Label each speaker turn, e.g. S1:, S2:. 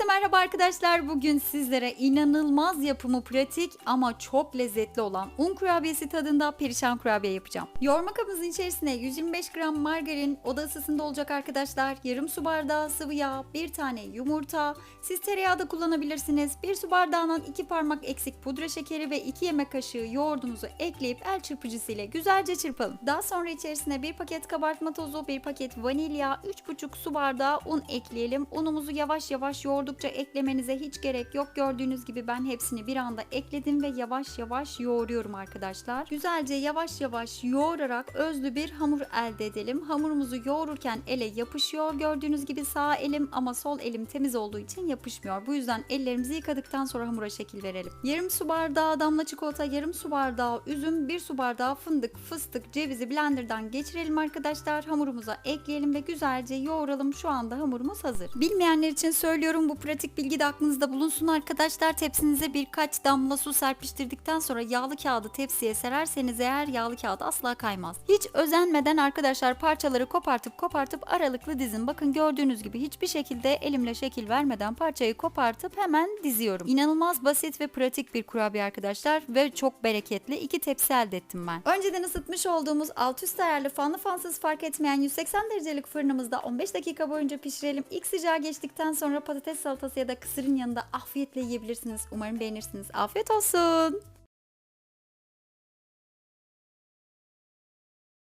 S1: Herkese merhaba arkadaşlar. Bugün sizlere inanılmaz yapımı pratik ama çok lezzetli olan un kurabiyesi tadında perişan kurabiye yapacağım. Yoğurma kabımızın içerisine 125 gram margarin oda ısısında olacak arkadaşlar. Yarım su bardağı sıvı yağ, bir tane yumurta. Siz tereyağı da kullanabilirsiniz. Bir su bardağından iki parmak eksik pudra şekeri ve 2 yemek kaşığı yoğurdumuzu ekleyip el çırpıcısı ile güzelce çırpalım. Daha sonra içerisine bir paket kabartma tozu, bir paket vanilya, 3,5 su bardağı un ekleyelim. Unumuzu yavaş yavaş yoğurdukça eklemenize hiç gerek yok. Gördüğünüz gibi ben hepsini bir anda ekledim ve yavaş yavaş yoğuruyorum arkadaşlar. Güzelce yavaş yavaş yoğurarak özlü bir hamur elde edelim. Hamurumuzu yoğururken ele yapışıyor. Gördüğünüz gibi sağ elim ama sol elim temiz olduğu için yapışmıyor. Bu yüzden ellerimizi yıkadıktan sonra hamura şekil verelim. Yarım su bardağı damla çikolata, yarım su bardağı üzüm, bir su bardağı fındık, fıstık, cevizi blenderdan geçirelim arkadaşlar. Hamurumuza ekleyelim ve güzelce yoğuralım. Şu anda hamurumuz hazır. Bilmeyenler için söylüyorum bu pratik bilgi de aklınızda bulunsun arkadaşlar. Tepsinize birkaç damla su serpiştirdikten sonra yağlı kağıdı tepsiye sererseniz eğer yağlı kağıt asla kaymaz. Hiç özenmeden arkadaşlar parçaları kopartıp kopartıp aralıklı dizin. Bakın gördüğünüz gibi hiçbir şekilde elimle şekil vermeden parçayı kopartıp hemen diziyorum. İnanılmaz basit ve pratik bir kurabiye arkadaşlar ve çok bereketli. iki tepsi elde ettim ben. Önceden ısıtmış olduğumuz alt üst ayarlı fanlı fansız fark etmeyen 180 derecelik fırınımızda 15 dakika boyunca pişirelim. İlk sıcağı geçtikten sonra patates salatası ya da kısırın yanında afiyetle yiyebilirsiniz. Umarım beğenirsiniz. Afiyet olsun.